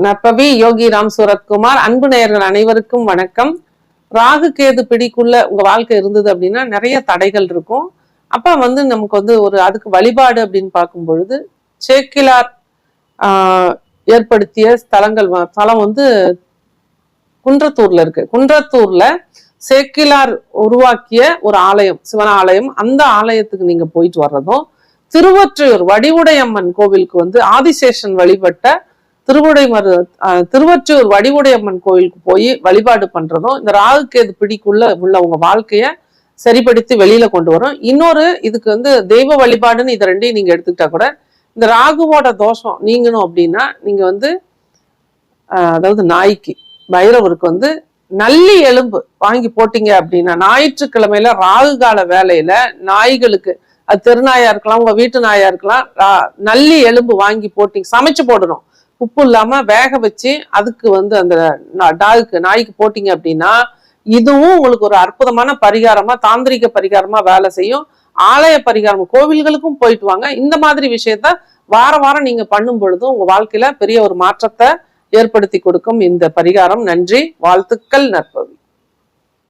நற்பவி யோகி ராம் சூரத்குமார் அன்பு நேயர்கள் அனைவருக்கும் வணக்கம். ராகு கேது பிடிக்குள்ள உங்க வாழ்க்கை இருந்தது அப்படின்னா நிறைய தடைகள் இருக்கும். அப்ப வந்து நமக்கு வந்து ஒரு அதுக்கு வழிபாடு அப்படின்னு பார்க்கும் பொழுது சேக்கிலார் ஆஹ், ஏற்படுத்திய ஸ்தலங்கள் வ- ஸ்தலம் வந்து குன்றத்தூர்ல இருக்கு. குன்றத்தூர்ல சேக்கிலார் உருவாக்கிய ஒரு ஆலயம் சிவன் ஆலயம். அந்த ஆலயத்துக்கு நீங்க போயிட்டு வர்றதும் திருவொற்றியூர் வடிவுடையம்மன் கோவிலுக்கு வந்து ஆதிசேஷன் வழிபட்ட திருவுடைமரு அஹ், திருவொற்றியூர் வடிவுடையம்மன் கோயிலுக்கு போய் வழிபாடு பண்றதும் இந்த ராகுக்கேது பிடிக்குள்ள உள்ள உங்க வாழ்க்கைய சரிப்படுத்தி வெளியில கொண்டு வரும். இன்னொரு இதுக்கு வந்து தெய்வ வழிபாடுன்னு இதை ரெண்டையும் நீங்க எடுத்துக்கிட்டா கூட இந்த ராகுவோட தோஷம் நீங்கணும் அப்படின்னா நீங்க வந்து ஆஹ், அதாவது நாய்க்கு பைரவருக்கு வந்து நல்லி எலும்பு வாங்கி போட்டீங்க அப்படின்னா ஞாயிற்றுக்கிழமையில ராகு கால வேலையில நாய்களுக்கு அது தெருநாயா இருக்கலாம் உங்க வீட்டு நாயா இருக்கலாம் நல்லி எலும்பு வாங்கி போட்டீங்க சமைச்சு போடணும். உப்பு இல்லாமல் வேக வச்சு அதுக்கு வந்து அந்த டாகுக்கு நாய்க்கு போட்டிங்க அப்படின்னா இதுவும் உங்களுக்கு ஒரு அற்புதமான பரிகாரமாக தாந்திரிக பரிகாரமாக வேலை செய்யும். ஆலய பரிகாரம் கோவில்களுக்கும் போயிட்டு வாங்க. இந்த மாதிரி விஷயத்த வார வாரம் நீங்கள் பண்ணும் பொழுது உங்கள் வாழ்க்கையில் பெரிய ஒரு மாற்றத்தை ஏற்படுத்தி கொடுக்கும் இந்த பரிகாரம். நன்றி வாழ்த்துக்கள் நற்பவி.